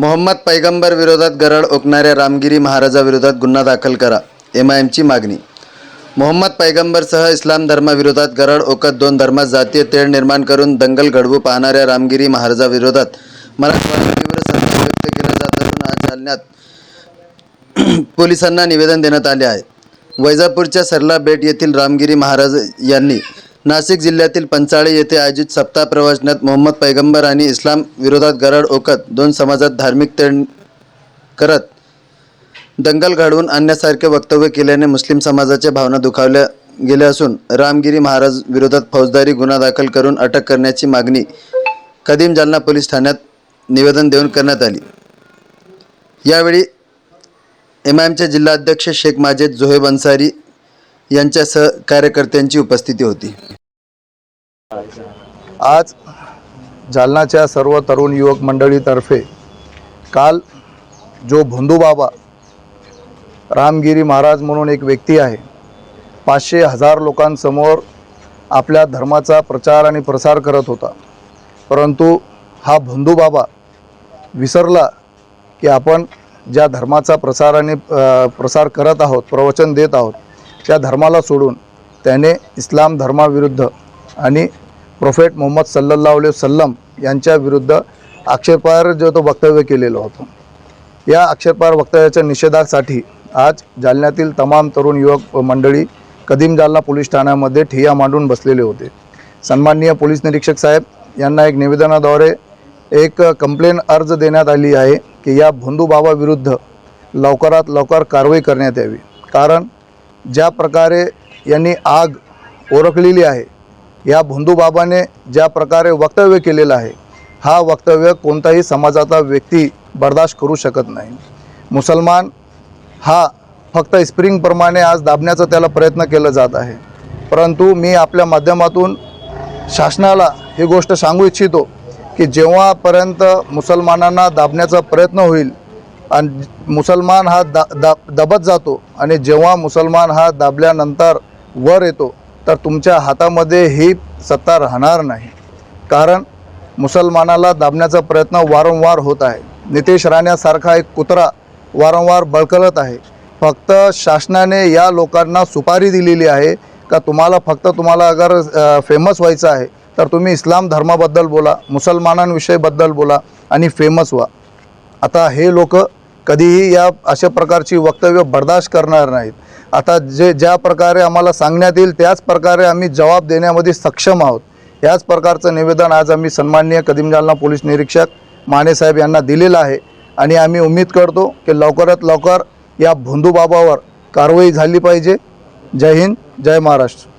मोहम्मद पैगंबर विरोधात गरळ ओकणाऱ्या रामगिरी महाराजाविरोधात गुन्हा दाखल करा एम आय एमची मागणी. मोहम्मद पैगंबरसह इस्लाम धर्माविरोधात गरळ ओकत दोन धर्मात जातीय तेढ निर्माण करून दंगल घडवू पाहणाऱ्या रामगिरी महाराजाविरोधात मराठवाड्यात तीव्र संताप व्यक्त केला जात असून आज जालन्यात पोलिसांना निवेदन देण्यात आले आहे. वैजापूरच्या सरला बेट येथील रामगिरी महाराज यांनी नाशिक जिल्ह्यातील पंचाळे येथे आयोजित सप्ताह प्रवचनात मोहम्मद पैगंबर आणि इस्लाम विरोधात गरड ओकत दोन समाजात धार्मिक तेढ करत दंगल घडवून आणण्यासारखे वक्तव्य केल्याने मुस्लिम समाजाच्या भावना दुखावल्या गेल्या असून रामगिरी महाराज विरोधात फौजदारी गुन्हा दाखल करून अटक करण्याची मागणी कदीम जालना पोलीस ठाण्यात निवेदन देऊन करण्यात आली. यावेळी एम आय एमचे जिल्हाध्यक्ष शेख माजेद जोहेब अन्सारी यांच्यासह कार्यकर्त्यांची उपस्थिती होती. आज जालनाच्या सर्व तरुण युवक मंडळीतर्फे काल जो भोंदूबाबा रामगिरी महाराज म्हणून एक व्यक्ती आहे पाचशे हजार लोकांसमोर आपल्या धर्माचा प्रचार आणि प्रसार करत होता. परंतु हा भोंदूबाबा विसरला की आपण ज्या धर्माचा प्रसार आणि प्रसार करत आहोत प्रवचन देत आहोत त्या धर्माला सोडून त्याने इस्लाम धर्माविरुद्ध आणि प्रोफेट मोहम्मद सल्लल्लाहु अलैहि वसल्लम यांच्या विरुद्ध आक्षेपार्ह जो तो वक्तव्य केलेलं होतं. या आक्षेपार वक्तव्याच्या निषेधासाठी आज जालन्यातील तमाम तरुण युवक मंडळी कदीम जालना पोलीस ठाण्यामध्ये ठिय्या मांडून बसलेले होते. सन्माननीय पोलीस निरीक्षक साहेब यांना एक निवेदनाद्वारे एक कंप्लेन अर्ज देण्यात आली आहे की या भोंदूबाबाविरुद्ध लवकरात लवकर कारवाई करण्यात यावी. कारण ज्या प्रकारे यांनी आग ओळखलेली आहे या भोंदूबाबाने ज्या प्रकारे वक्तव्य केलेलं आहे हा वक्तव्य कोणताही समाजाचा व्यक्ती बर्दाश्त करू शकत नाही. मुसलमान हा फक्त स्प्रिंगप्रमाणे आज दाबण्याचा त्याला प्रयत्न केला जात आहे. परंतु मी आपल्या माध्यमातून शासनाला ही गोष्ट सांगू इच्छितो की जेव्हापर्यंत मुसलमानांना दाबण्याचा प्रयत्न होईल आणि मुसलमान हा दा दा दबत जातो आणि जेव्हा मुसलमान हा दाबल्यानंतर वर येतो तर तुमच्या हातामध्ये ही सत्ता राहणार नाही. कारण मुसलमानाला दाबण्याचा प्रयत्न वारंवार होत आहे. नितेश राण्यासारखा एक कुत्रा वारंवार बळकलत आहे. फक्त शासनाने या लोकांना सुपारी दिलेली आहे का तुम्हाला फक्त तुम्हाला अगर फेमस व्हायचं आहे तर तुम्ही इस्लाम धर्माबद्दल बोला मुसलमानांविषयीबद्दल बोला आणि फेमस व्हा. आता हे लोक कधीही या अशा प्रकारची वक्तव्य बर्दाश्त करणार नाहीत. आता जे ज्या प्रकारे आम्हाला सांगण्यात येईल त्याच प्रकारे आम्ही जबाब देण्यामध्ये सक्षम आहोत. याच प्रकारचं निवेदन आज आम्ही सन्माननीय कदीम जालना पोलीस निरीक्षक मानेसाहेब यांना दिलेलं आहे. आणि आम्ही उम्मीद करतो की लवकरात लवकर या भोंदूबाबावर कारवाई झाली पाहिजे. जय हिंद जय महाराष्ट्र.